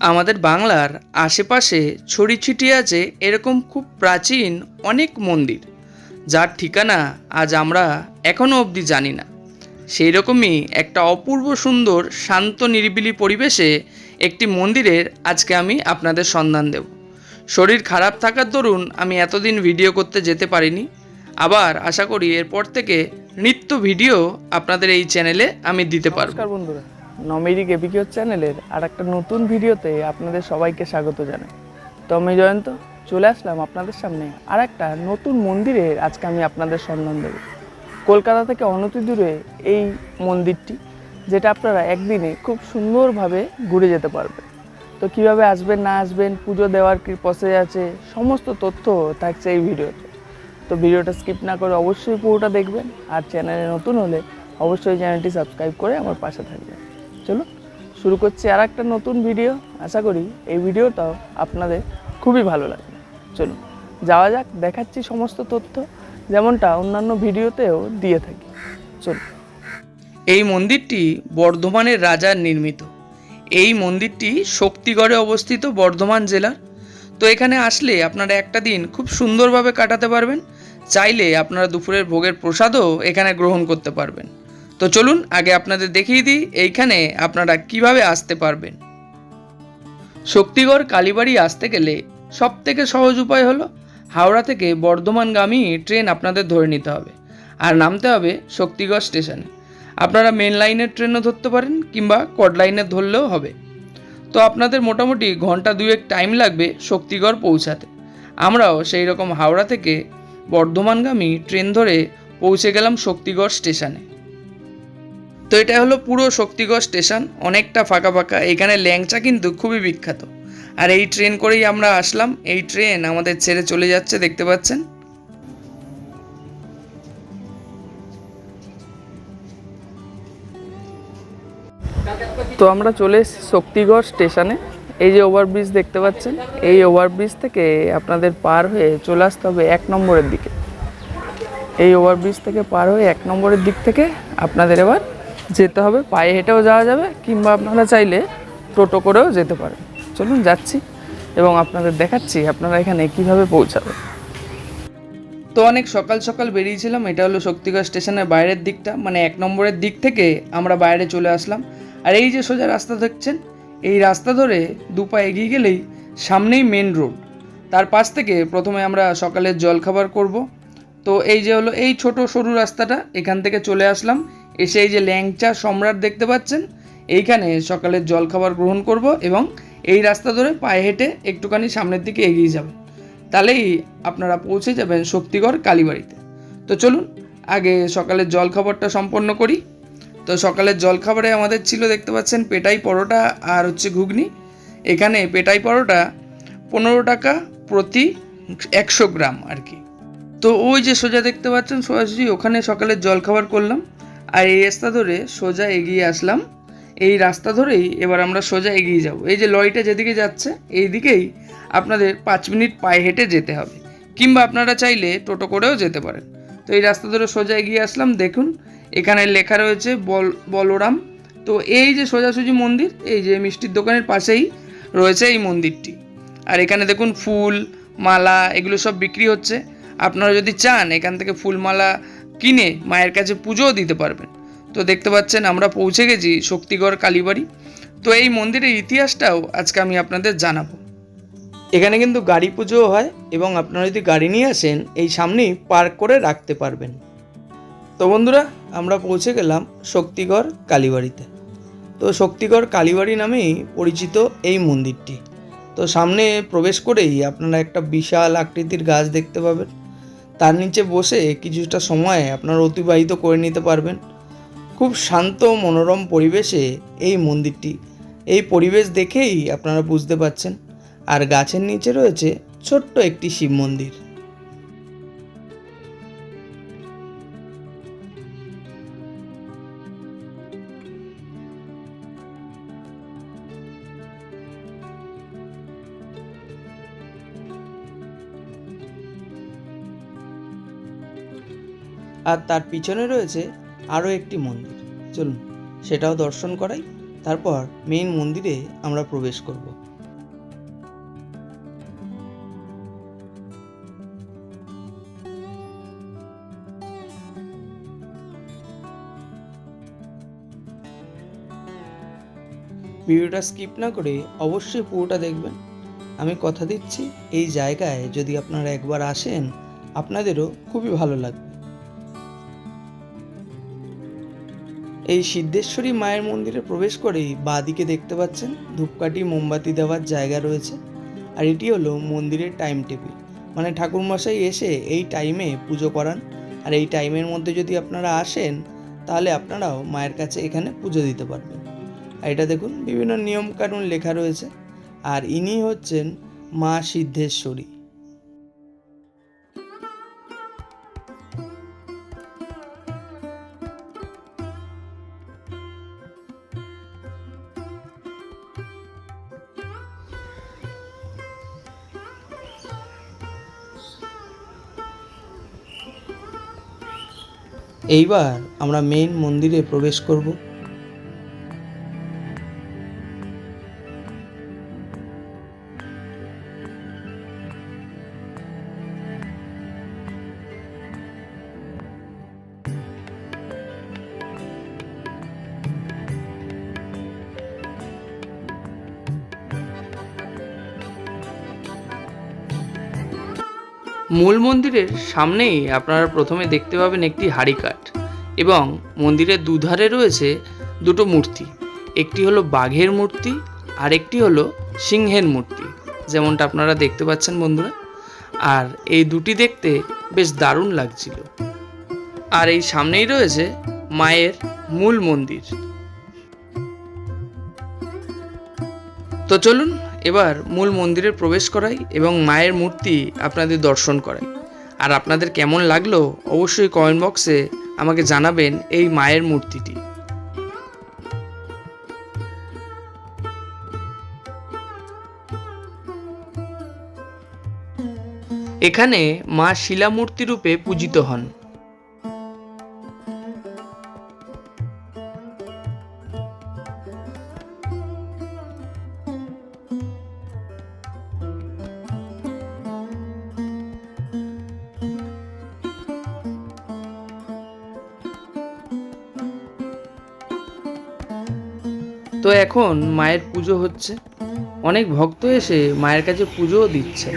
আমাদের বাংলার আশেপাশে ছড়ি ছিটিয়ে আছে এরকম খুব প্রাচীন অনেক মন্দির, যার ঠিকানা আজ আমরা এখনও অবধি জানি না। সেই রকমই একটা অপূর্ব সুন্দর, শান্ত, নিরিবিলি পরিবেশে একটি মন্দিরের আজকে আমি আপনাদের সন্ধান দেব। শরীর খারাপ থাকার দরুন আমি এতদিন ভিডিও করতে যেতে পারিনি। আবার আশা করি এরপর থেকে নিত্য ভিডিও আপনাদের এই চ্যানেলে আমি দিতে পারব। বন্ধুরা। নমেরিক এপিকিওর চ্যানেলের আর একটা নতুন ভিডিওতে আপনাদের সবাইকে স্বাগত জানাই। তো আমি জয়ন্ত, চলে আসলাম আপনাদের সামনে আর একটা নতুন মন্দিরের আজকে আমি আপনাদের সন্ধান দেব। কলকাতা থেকে অনতি দূরে এই মন্দিরটি, যেটা আপনারা একদিনে খুব সুন্দরভাবে ঘুরে যেতে পারবেন। তো কীভাবে আসবেন, না আসবেন, পুজো দেওয়ার কি প্রসেস আছে, সমস্ত তথ্য থাকছে এই ভিডিওতে। তো ভিডিওটা স্কিপ না করে অবশ্যই পুরোটা দেখবেন, আর চ্যানেলে নতুন হলে অবশ্যই চ্যানেলটি সাবস্ক্রাইব করে আমার পাশে থাকবেন। চলো, শুরু করছি আর একটা নতুন ভিডিও আশা করি এই ভিডিওটাও আপনাদের খুবই ভালো লাগবে। চলুন যাওয়া যাক, দেখাচ্ছি সমস্ত তথ্য, যেমনটা অন্যান্য ভিডিওতেও দিয়ে থাকি। চলুন এই মন্দিরটি বর্ধমানের রাজার নির্মিত। এই মন্দিরটি শক্তিগড়ে অবস্থিত বর্ধমান জেলার। তো এখানে আসলে আপনারা একটা দিন খুব সুন্দরভাবে কাটাতে পারবেন। চাইলে আপনারা দুপুরের ভোগের প্রসাদও এখানে গ্রহণ করতে পারবেন। তো চলুন আগে আপনাদের দেখিয়ে দিই এইখানে আপনারা কীভাবে আসতে পারবেন। শক্তিগড় কালীবাড়ি আসতে গেলে সব থেকে সহজ উপায় হলো হাওড়া থেকে বর্ধমানগামী ট্রেন আপনাদের ধরে নিতে হবে। আর নামতে হবে শক্তিগড় স্টেশনে। আপনারা মেন লাইনের ট্রেনও ধরতে পারেন কিংবা কড লাইনে ধরলেও হবে। তো আপনাদের মোটামুটি ঘণ্টা দুয়েক টাইম লাগবে শক্তিগড় পৌঁছাতে। আমরাও সেই রকম হাওড়া থেকে বর্ধমানগামী ট্রেন ধরে পৌঁছে গেলাম শক্তিগড় স্টেশনে। তো এটা হলো পুরো শক্তিগড় স্টেশন, অনেকটা ফাঁকা ফাঁকা। এখানে ল্যাংচা কিন্তু খুবই বিখ্যাত। আর এই ট্রেন করেই আমরা আসলাম। এই ট্রেন আমাদের ছেড়ে চলে যাচ্ছে, দেখতে পাচ্ছেন? তো আমরা চলে এসেছি শক্তিগড় স্টেশনে। এই যে ওভারব্রিজ দেখতে পাচ্ছেন? এই ওভারব্রিজ থেকে আপনাদের পার হয়ে চলে আসতে হবে এক নম্বরের দিকে। এই ওভারব্রিজ থেকে পার হয়ে এক নম্বরের দিক থেকে আপনাদের এবার যেতে হবে, পায়ে হেঁটেও যাওয়া যাবে কিংবা আপনারা চাইলে টোটো করেও যেতে পারেন। চলুন যাচ্ছি এবং আপনাদের দেখাচ্ছি আপনারা এখানে কীভাবে পৌঁছাবে তো অনেক সকাল সকাল বেরিয়েছিলাম, এটা হলো শক্তিগড় স্টেশনের বাইরের দিকটা মানে এক নম্বরের দিক থেকে আমরা বাইরে চলে আসলাম। আর এই যে সোজা রাস্তা দেখছেন, এই রাস্তা ধরে দুপা এগিয়ে গেলেই সামনেই মেন রোড। তার পাশ থেকে প্রথমে আমরা সকালের জলখাবার করব। তো এই যে হলো এই ছোট সরু রাস্তাটা, এখান থেকে চলে আসলাম। এসে এই যে ল্যাংচা সম্রাট দেখতে পাচ্ছেন, এইখানে সকালের জলখাবার গ্রহণ করব এবং এই রাস্তা ধরে পায়ে হেঁটে একটুখানি সামনের দিকে এগিয়ে যাবেন তাহলেই আপনারা পৌঁছে যাবেন শক্তিগড় কালীবাড়িতে। তো চলুন, আগে সকালের জলখাবারটা সম্পন্ন করি। তো সকালের জলখাবারে আমাদের ছিল দেখতে পাচ্ছেন পেটাই পরোটা আর হচ্ছে ঘুগনি। এখানে পেটাই পরোটা পনেরো টাকা প্রতি একশো গ্রাম আর কি। তো ওই যে সোজা দেখতে পাচ্ছেন সোজাসুজি ওখানে সকালের জলখাবার করলাম। আর এই রাস্তা ধরে সোজা এগিয়ে আসলাম। এই রাস্তা ধরেই এবার আমরা সোজা এগিয়ে যাব। এই যে লরিটা যেদিকে যাচ্ছে এই দিকেই আপনাদের পাঁচ মিনিট পায়ে হেঁটে যেতে হবে। কিংবা আপনারা চাইলে টোটো করেও যেতে পারেন। তো এই রাস্তা ধরে সোজা এগিয়ে আসলাম। দেখুন, এখানে লেখা রয়েছে বল, বলরাম। তো এই যে সোজাসুজি মন্দির, এই যে মিষ্টির দোকানের পাশেই রয়েছে এই মন্দিরটি। আর এখানে দেখুন ফুল, মালা, এগুলো সব বিক্রি হচ্ছে। আপনারা যদি চান, এখান থেকে ফুলমালা কিনে মায়ের কাছে পুজোও দিতে পারবেন। তো দেখতে পাচ্ছেন আমরা পৌঁছে গেছি শক্তিগড় কালীবাড়ি। তো এই মন্দিরের ইতিহাসটাও আজকে আমি আপনাদের জানাব। এখানে কিন্তু গাড়ি পুজোও হয় এবং আপনারা যদি গাড়ি নিয়ে আসেন, এই সামনেই পার্ক করে রাখতে পারবেন। তো বন্ধুরা, আমরা পৌঁছে গেলাম শক্তিগড় কালীবাড়িতে। তো শক্তিগড় কালীবাড়ি নামেই পরিচিত এই মন্দিরটি। তো সামনে প্রবেশ করেই আপনারা একটা বিশাল আকৃতির গাছ দেখতে পাবেন। তার নিচে বসে কিছুটা সময় আপনারা অতিবাহিত করে নিতে পারবেন। খুব শান্ত, মনোরম পরিবেশে এই মন্দিরটি। এই পরিবেশ দেখেই আপনারা বুঝতে পারছেন। আর গাছের নিচে রয়েছে ছোট্ট একটি শিব মন্দির। আর তার পিছনে রয়েছে আরও একটি মন্দির। চলুন, সেটাও দর্শন করাই। তারপর মেইন মন্দিরে আমরা প্রবেশ করব। ভিডিওটা স্কিপ না করে অবশ্যই পুরোটা দেখবেন। আমি কথা দিচ্ছি, এই জায়গায় যদি আপনারা একবার আসেন, আপনাদেরও খুবই ভালো লাগবে। এই সিদ্ধেশ্বরী মায়ের মন্দিরে প্রবেশ করেই বাঁদিকে দেখতে পাচ্ছেন ধূপকাঠি, মোমবাতি দেওয়ার জায়গা রয়েছে আর এটি হলো মন্দিরের টাইম টেবিল মানে ঠাকুরমশাই এসে এই টাইমে পুজো করান। আর এই টাইমের মধ্যে যদি আপনারা আসেন, তাহলে আপনারাও মায়ের কাছে এখানে পুজো দিতে পারবেন। আর এটা দেখুন, বিভিন্ন নিয়মকানুন লেখা রয়েছে। আর ইনি হচ্ছেন মা সিদ্ধেশ্বরী। এইবার আমরা মেইন মন্দিরে প্রবেশ করব। মূল মন্দিরের সামনেই আপনারা প্রথমে দেখতে পাবেন একটি হাড়িকাঠ এবং মন্দিরের দুধারে রয়েছে দুটো মূর্তি। একটি হলো বাঘের মূর্তি আর একটি হলো সিংহের মূর্তি, যেমনটা আপনারা দেখতে পাচ্ছেন বন্ধুরা। আর এই দুটি দেখতে বেশ দারুণ লাগছিল। আর এই সামনেই রয়েছে মায়ের মূল মন্দির। তো চলুন এবার মূল মন্দিরে প্রবেশ করাই এবং মায়ের মূর্তি আপনাদের দর্শন করাই। আর আপনাদের কেমন লাগল অবশ্যই কমেন্ট বক্সে আমাকে জানাবেন এই মায়ের মূর্তিটি। এখানে মা শিলামূর্তি রূপে পূজিত হন। এখন মায়ের পুজো হচ্ছে অনেক ভক্ত এসে মায়ের কাছে পুজোও দিচ্ছে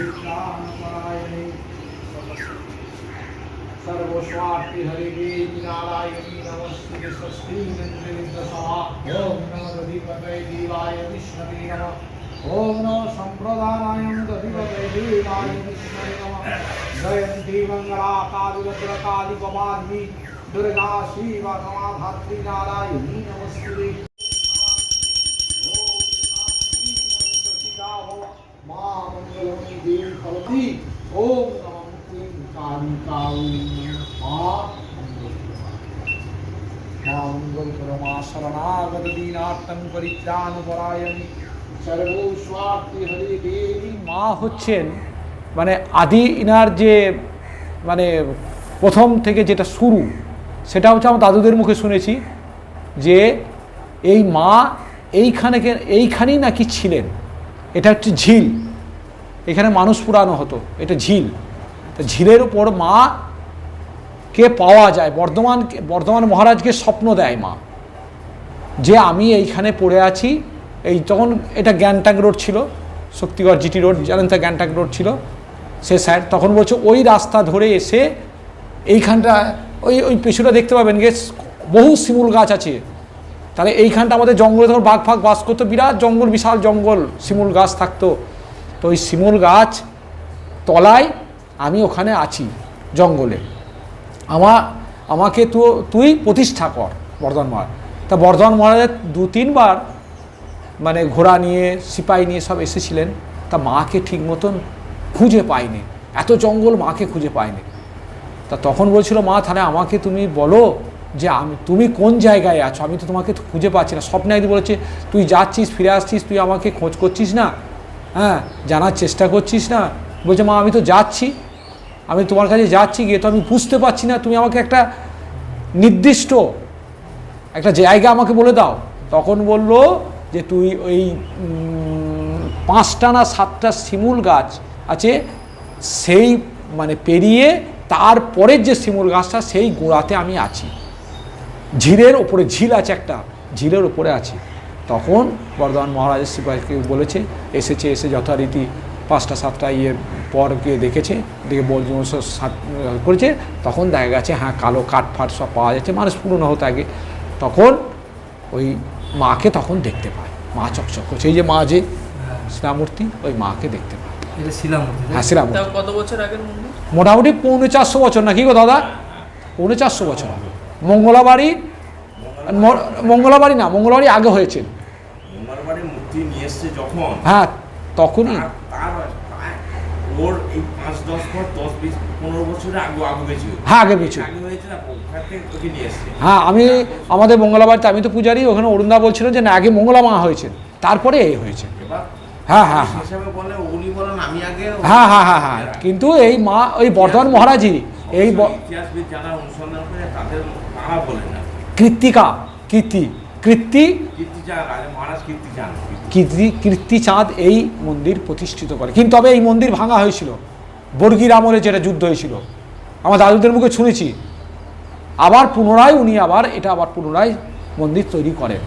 सर्वस्वार्थी हरि देवी नारायणी नमस्ते स्वस्ति ओम नमः अधिपतये देवाय विष्णवे नमः ओम नमः संप्रदानाय अधिपतये देवाय विष्णवे नमः जयन्ती मंगला काली भद्रकाली भवानी दुर्गा शिवा क्षमा धात्री नारायणी नमस्ते মা মা হচ্ছেন মানে আদি ইনার যে মানে প্রথম থেকে যেটা শুরু সেটা হচ্ছে আমার দাদুদের মুখে শুনেছি যে এই মা এইখানে এইখানেই নাকি ছিলেন এটা হচ্ছে ঝিল এখানে মানুষ পুরানো হতো, এটা ঝিল। তা ঝিলের উপর মা কে পাওয়া যায়? বর্ধমান বর্ধমান মহারাজকে স্বপ্ন দেয় মা। যে আমি এইখানে পড়ে আছি, এই তখন এটা গ্যাংটাক রোড ছিল, শক্তিগড় জিটি রোড জানেন তো গ্যাংটাক রোড ছিল, সে স্যার তখন বলছে, ওই রাস্তা ধরে এসে এইখানটা, ওই ওই পেছনে দেখতে পাবেন, গিয়ে বহু শিমুল গাছ আছে। তাহলে এইখানটা আমাদের জঙ্গলে তখন বাঘ ফাঘ বাস করতো, বিরাট জঙ্গল, বিশাল জঙ্গল, শিমুল গাছ থাকতো। তো ওই শিমুল গাছ তলায় আমি ওখানে আছি জঙ্গলে। আমার আমাকে তো, তুই প্রতিষ্ঠা কর বর্ধমান মহারাজ তা বর্ধমান মহারাজের দু, তিনবার মানে ঘোড়া নিয়ে, সিপাই নিয়ে সব এসেছিলেন। তা মাকে ঠিক মতন খুঁজে পায়নি এত জঙ্গল মাকে খুঁজে পায়নি তা তখন বলছিল, মা, তাহলে আমাকে তুমি বলো যে আমি, তুমি কোন জায়গায় আছো? আমি তো তোমাকে খুঁজে পাচ্ছি না। স্বপ্নে বলেছে, তুই যাচ্ছিস, ফিরে আসছিস, তুই আমাকে খোঁজ করছিস না? হ্যাঁ জানার চেষ্টা করছিস না। বলছে, মা, আমি তো যাচ্ছি। আমি তোমার কাছে যাচ্ছি গিয়ে তো আমি বুঝতে পারছি না। তুমি আমাকে একটা নির্দিষ্ট একটা জায়গা আমাকে বলে দাও। তখন বলল যে, তুই ওই পাঁচটা না সাতটা শিমুল গাছ আছে, সেই মানে পেরিয়ে তারপরের যে শিমুল গাছটা, সেই গোড়াতে আমি আছি। ঝিলের ওপরে, ঝিল আছে একটা, ঝিলের ওপরে আছে। তখন বর্ধমান মহারাজের সিপাহীকে বলেছে এসেছে এসে যথারীতি পাঁচটা সাতটা ইয়ে পর গিয়ে দেখেছে দেখে বল করেছে তখন দেখা গেছে হ্যাঁ কালো কাঠ ফাট সব পাওয়া যাচ্ছে মানুষ পুরনো হতে আগে। তখন ওই মাকে তখন দেখতে পায় মা চকচক করছে এই যে মা যে শিলামূর্তি ওই মাকে দেখতে পায়। হ্যাঁ শিলামূর্তি। কত বছর আগের মন্দির? মোটামুটি পৌনে চারশো বছর নাকি গো দাদা? পৌনে চারশো বছর। মঙ্গলাবাড়ি মঙ্গলাবাড়ি না মঙ্গলাবাড়ি আগে হয়েছে। মঙ্গলবারে নিয়ে এসছে যখন? হ্যাঁ তখনই। তার তার প্রায় ওর এই পাঁচ দশ পর দশ বিশ পনেরো বছরের আগে আগে বেশি হ্যাঁ আগে হ্যাঁ আমি আমাদের মঙ্গলাবাড়িতে আমি তো পূজারি ওখানে অরুণদা বলছিলেন যে না আগে মঙ্গলা মা হয়েছে তারপরে এই হয়েছে। হ্যাঁ হ্যাঁ হ্যাঁ। হ্যাঁ হ্যাঁ হ্যাঁ কিন্তু এই মা ওই বর্ধমান মহারাজই এই কৃত্তিকা কীর্তি কীর্তি কীর্তি কীর্তিচাঁদ এই মন্দির প্রতিষ্ঠিত করে। কিন্তু তবে এই মন্দির ভাঙা হয়েছিল। বর্গির আমলে যেটা যুদ্ধ হয়েছিল। আমার দাদুদের মুখে শুনেছি। আবার পুনরায় উনি আবার এটা আবার পুনরায় মন্দির তৈরি করেন।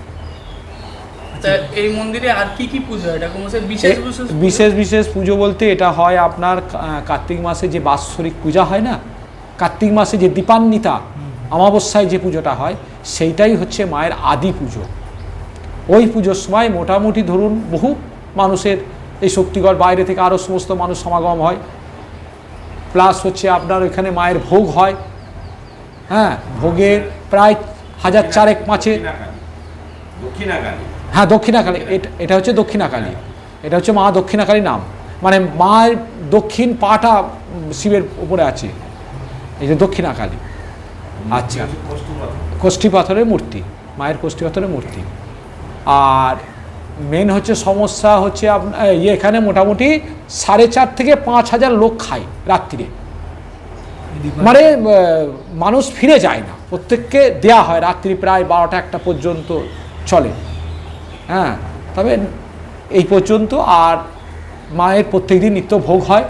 এই মন্দিরে আর কি কি পুজো বিশেষ বিশেষ বিশেষ বিশেষ পুজো বলতে এটা হয় আপনার কার্তিক মাসে যে বাৎসরিক পূজা হয় না? কার্তিক মাসে যে দীপান্বিতা অমাবস্যায় যে পুজোটা হয় সেইটাই হচ্ছে মায়ের আদি পুজো। ওই পুজোর সময় মোটামুটি ধরুন বহু মানুষের এই শক্তিগড় বাইরে থেকে আরও সমস্ত মানুষ সমাগম হয়। প্লাস হচ্ছে আপনার ওইখানে মায়ের ভোগ হয়। হ্যাঁ ভোগের প্রায় হাজার চারেক দক্ষিণাকালী হ্যাঁ দক্ষিণাকালী এটা এটা হচ্ছে দক্ষিণাকালী এটা হচ্ছে মা দক্ষিণাকালী নাম। মানে মায়ের দক্ষিণ পাটা শিবের উপরে আছে। এই যে দক্ষিণাকালী আচ্ছা। কোষ্ঠী পাথরের মূর্তি। মায়ের কোষ্ঠী পাথরের মূর্তি। আর মেন হচ্ছে সমস্যা হচ্ছে আপনার ইয়ে এখানে মোটামুটি সাড়ে চার থেকে পাঁচ হাজার লোক খায় রাত্রিরে। মানে মানুষ ফিরে যায় না। প্রত্যেককে দেয়া হয়, রাত্রি প্রায় বারোটা একটা পর্যন্ত চলে। হ্যাঁ তবে এই পর্যন্ত আর মায়ের প্রত্যেক দিন নিত্য ভোগ হয়।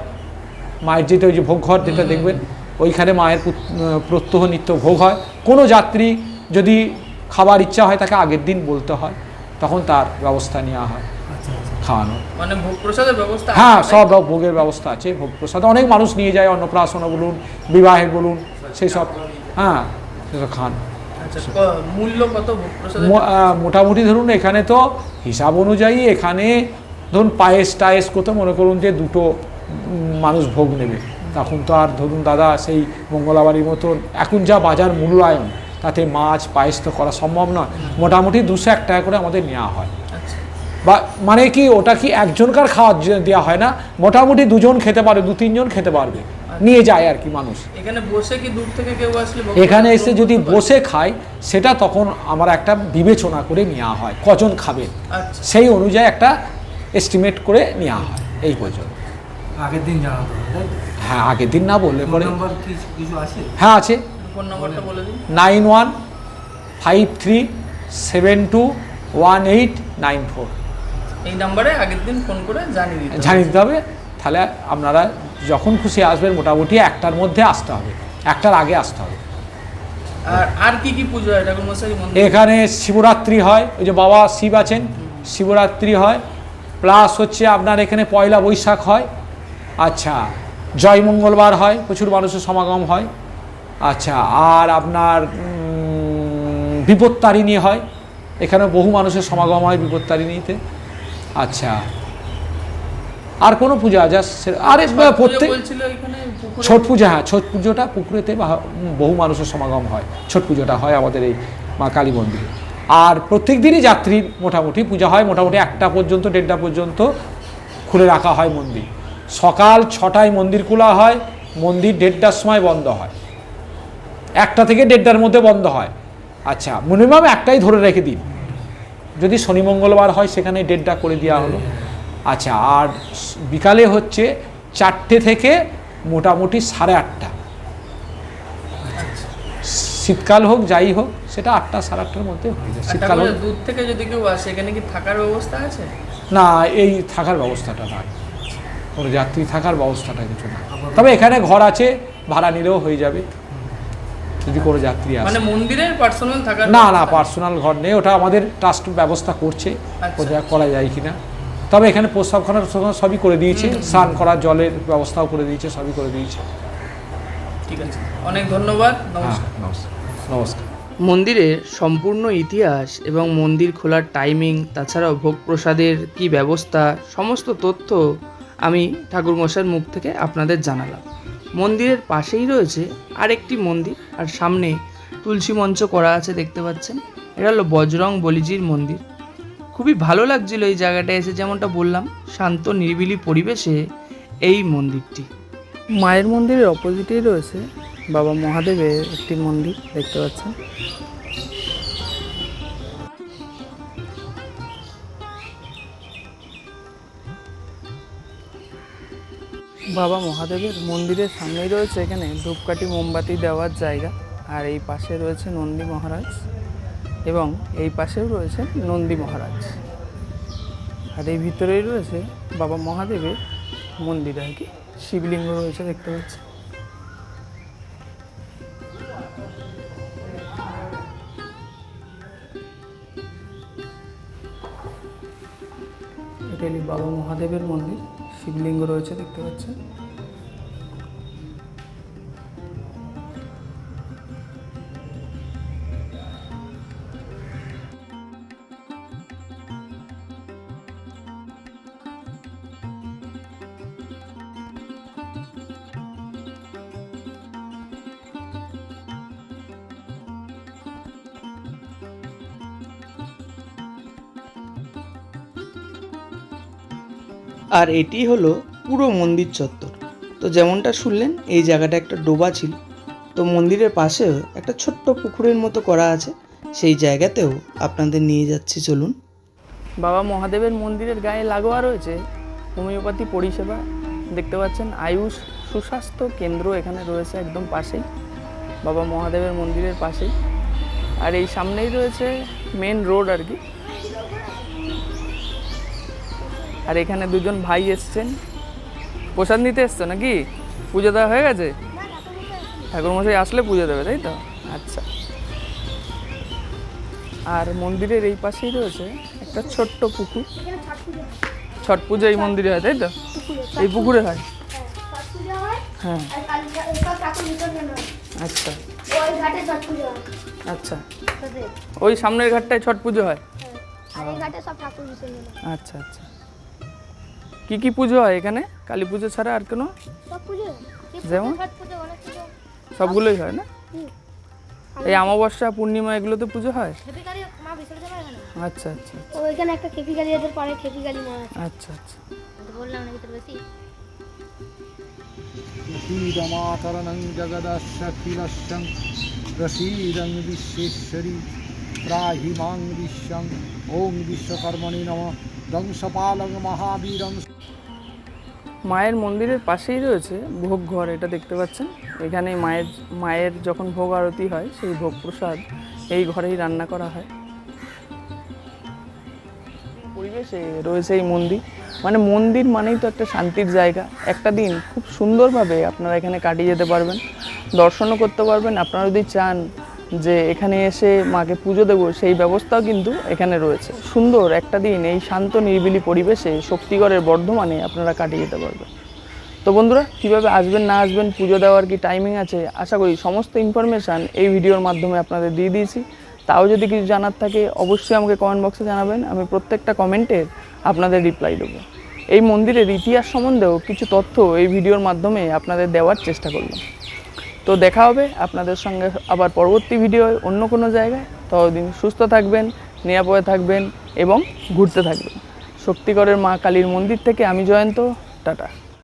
মায়ের যেটা ওই যে ভোগ ঘর যেটা দেখবেন, ওইখানে মায়ের প্রত্যহ নিত্য ভোগ হয়। কোনো যাত্রী যদি খাবার ইচ্ছা হয়, তাকে আগের দিন বলতে হয়। তখন তার ব্যবস্থা নেওয়া হয় খাওয়ানো। মানে ভোগ প্রসাদের ব্যবস্থা হ্যাঁ সব ভোগের ব্যবস্থা আছে ভোগ প্রসাদ। অনেক মানুষ নিয়ে যায় অন্নপ্রাশন বলুন বিবাহে বলুন সেই সব হ্যাঁ সেসব খান। আচ্ছা মোটামুটি ধরুন এখানে তো হিসাব অনুযায়ী এখানে ধরুন পায়েস টায়েস করতে মনে করুন যে দুটো মানুষ ভোগ নেবে। তখন তো আর ধরুন দাদা সেই মঙ্গলাবাড়ির মতন এখন যা বাজার মূল্যায়ন তাতে মাছ পায়েস তো করা সম্ভব নয়। মোটামুটি দুশো এক টাকা করে আমাদের নেওয়া হয়। আচ্ছা বা মানে কি ওটা কি একজনকার খাওয়ার দেওয়া হয় না? মোটামুটি দুজন খেতে পারবে দু তিনজন খেতে পারবে। নিয়ে যায় আর কি মানুষ। এখানে বসে কি দূর থেকে কেউ আসলে এখানে এসে যদি বসে খায় সেটা তখন আমার একটা বিবেচনা করে নেওয়া হয় কজন খাবে। আচ্ছা। সেই অনুযায়ী একটা এস্টিমেট করে নেওয়া হয় এই পর্যন্ত। আগের দিন জানাতে তো? হ্যাঁ আগের দিন না বললে পরে হ্যাঁ আছে। ফোন নাম্বারটা বলে দিন। Nine one five three seven two one eight nine four. এই নাম্বারে আগের দিন ফোন করে জানিয়ে দিতে জানিয়ে দিতে হবে। তাহলে আপনারা যখন খুশি আসবেন মোটামুটি একটার মধ্যে আসতে হবে। একটার আগে আসতে হবে। আর আর কি কি পুজো হয়? এখানে শিবরাত্রি হয়। ওই যে বাবা শিব আছেন শিবরাত্রি হয়। প্লাস হচ্ছে আপনার এখানে পয়লা বৈশাখ হয়। আচ্ছা জয় মঙ্গলবার হয়। প্রচুর মানুষের সমাগম হয়। আচ্ছা আর আপনার বিপত্তারিণী হয়। এখানে বহু মানুষের সমাগম হয় বিপত্তারিণীতে। আচ্ছা আর কোনো পূজা যা আরে প্রত্যেক ছট পূজা হ্যাঁ ছট পুজোটা পুকুরেতে বহু মানুষের সমাগম হয়। ছট পুজোটা হয় আমাদের এই মা কালী মন্দিরে। আর প্রত্যেক দিনই যাত্রীর মোটামুটি পূজা হয় মোটামুটি একটা পর্যন্ত দেড়টা পর্যন্ত খুলে রাখা হয় মন্দির। সকাল ছটায় মন্দির খোলা হয় মন্দির দেড়টার সময় বন্ধ হয়। একটা থেকে দেড়টার মধ্যে বন্ধ হয়। আচ্ছা মিনিমাম একটাই ধরে রেখে দিন। যদি শনি মঙ্গলবার হয় সেখানে ডেটটা করে দেওয়া হলো। আচ্ছা আর বিকালে হচ্ছে চারটে থেকে মোটামুটি সাড়ে আটটা। শীতকাল হোক যাই হোক সেটা আটটা সাড়ে আটটার মধ্যে হয়ে যায়। শীতকাল হোক। দূর থেকে যদি কেউ আসে এখানে কি থাকার ব্যবস্থা আছে? না এই থাকার ব্যবস্থাটা নাই। কোনো যাত্রী থাকার ব্যবস্থাটা কিছু না তবে এখানে ঘর আছে ভাড়া নিলেও হয়ে যাবে। যদি কোনো যাত্রী আসে। মানে মন্দিরের পার্সোনাল থাকার না না পার্সোনাল ঘর নেই। ওটা আমাদের ট্রাস্ট ব্যবস্থা করছে। আচ্ছা। ওটা করা যায় কিনা। তবে এখানে প্রস্তাবখানার সবই করে দিয়েছে। স্নান করার জলের ব্যবস্থাও করে দিয়েছে সবই করে দিয়েছে। ঠিক আছে। অনেক ধন্যবাদ। হ্যাঁ নমস্কার। নমস্কার। নমস্কার। মন্দিরের সম্পূর্ণ ইতিহাস এবং মন্দির খোলার টাইমিং তাছাড়াও ভোগ প্রসাদের কী ব্যবস্থা সমস্ত তথ্য আমি ঠাকুরমশাইয়ের মুখ থেকে আপনাদের জানালাম। মন্দিরের পাশেই রয়েছে আরেকটি মন্দির, আর সামনে তুলসী মঞ্চ করা আছে দেখতে পাচ্ছেন। এটা হলো বজরং বলিজির মন্দির। খুবই ভালো লাগছিল এই জায়গাটা এসে, যেমনটা বললাম, শান্ত, নিরিবিলি পরিবেশে এই মন্দিরটি। মায়ের মন্দিরের অপোজিটেই রয়েছে বাবা মহাদেবের একটি মন্দির, দেখতে পাচ্ছেন। বাবা মহাদেবের মন্দিরের সামনেই রয়েছে এখানে ধূপকাঠি, মোমবাতি দেওয়ার জায়গা। আর এই পাশে রয়েছে নন্দী মহারাজ এবং এই পাশেও রয়েছে নন্দী মহারাজ। আর এই ভিতরেই রয়েছে বাবা মহাদেবের মন্দির আর কি। শিবলিঙ্গ রয়েছে দেখতে পাচ্ছি। বাবা মহাদেবের মন্দির। শিবলিঙ্গ রয়েছে দেখতে পাচ্ছেন। আর এটি হলো পুরো মন্দির চত্বর। তো যেমনটা শুনলেন, এই জায়গাটা একটা ডোবা ছিল। তো মন্দিরের পাশেও একটা ছোট্ট পুকুরের মতো করা আছে। সেই জায়গাতেও আপনাদের নিয়ে যাচ্ছি, চলুন। বাবা মহাদেবের মন্দিরের গায়ে লাগোয়া রয়েছে হোমিওপ্যাথি পরিষেবা। দেখতে পাচ্ছেন, আয়ুষ সুস্বাস্থ্য কেন্দ্র এখানে রয়েছে একদম পাশেই। বাবা মহাদেবের মন্দিরের পাশেই। আর এই সামনেই রয়েছে মেন রোড আর কি। আর এখানে দুজন ভাই এসছেন। প্রসাদ নিতে এসছো নাকি? পুজো দেওয়া হয়ে গেছে? ঠাকুরমশাই আসলে পুজো দেবে তাই তো? আচ্ছা। আর মন্দিরের এই পাশেই রয়েছে একটা ছোট্ট পুকুর। ছট পুজো এই মন্দিরে হয় তাই তো? এই পুকুরে হয়? হয়। আচ্ছা। আচ্ছা। ওই সামনের ঘাটটায় ছট পুজো হয়? হয়। আচ্ছা আচ্ছা। কি কি পুজো হয় এখানে? কালী পুজো ছাড়া আর কোনো? যেমন? সবগুলোই হয় না? এই অমাবস্যা পূর্ণিমা এগুলোতে পুজো হয়? আচ্ছা আচ্ছা। আচ্ছা আচ্ছা। বললাম নাকি তোর বেশি মাতরণং জগদস্য কিলস্যং রসীদং বিশ্বেশ্বরী। ত্রাহিমাং বিশ্বং ওং বিশ্বকর্মণি নম দংশপালং মহাবীর মায়ের মন্দিরের পাশেই রয়েছে ভোগ ঘর, এটা দেখতে পাচ্ছেন। এখানে মায়ের মায়ের যখন ভোগ আরতি হয়, সেই ভোগ প্রসাদ এই ঘরেই রান্না করা হয়। পরিবেশে রয়েছে এই মন্দির। মানে মন্দির মানেই তো একটা শান্তির জায়গা। একটা দিন খুব সুন্দরভাবে আপনারা এখানে কাটিয়ে যেতে পারবেন, দর্শনও করতে পারবেন। আপনারা যদি চান যে এখানে এসে মাকে পুজো দেবো, সেই ব্যবস্থাও কিন্তু এখানে রয়েছে। সুন্দর একটা দিন, এই শান্ত, নিরিবিলি পরিবেশে শক্তিগড়ের বর্ধমানে আপনারা কাটিয়ে যেতে পারবেন। তো বন্ধুরা, কীভাবে আসবেন, না আসবেন, পুজো দেওয়ার কি টাইমিং আছে? আশা করি সমস্ত ইনফরমেশান এই ভিডিওর মাধ্যমে আপনাদের দিয়ে দিয়েছি। তাও যদি কিছু জানার থাকে, অবশ্যই আমাকে কমেন্ট বক্সে জানাবেন। আমি প্রত্যেকটা কমেন্টের আপনাদের রিপ্লাই দেবো। এই মন্দিরের ইতিহাস সম্বন্ধেও কিছু তথ্য এই ভিডিওর মাধ্যমে আপনাদের দেওয়ার চেষ্টা করলাম। তো দেখা হবে আপনাদের সঙ্গে আবার পরবর্তী ভিডিও অন্য কোনো জায়গায়। ততদিন সুস্থ থাকবেন, নিরাপদে থাকবেন এবং ঘুরতে থাকবেন। শক্তিগড়ের মা কালীর মন্দির থেকে আমি জয়ন্ত, টাটা।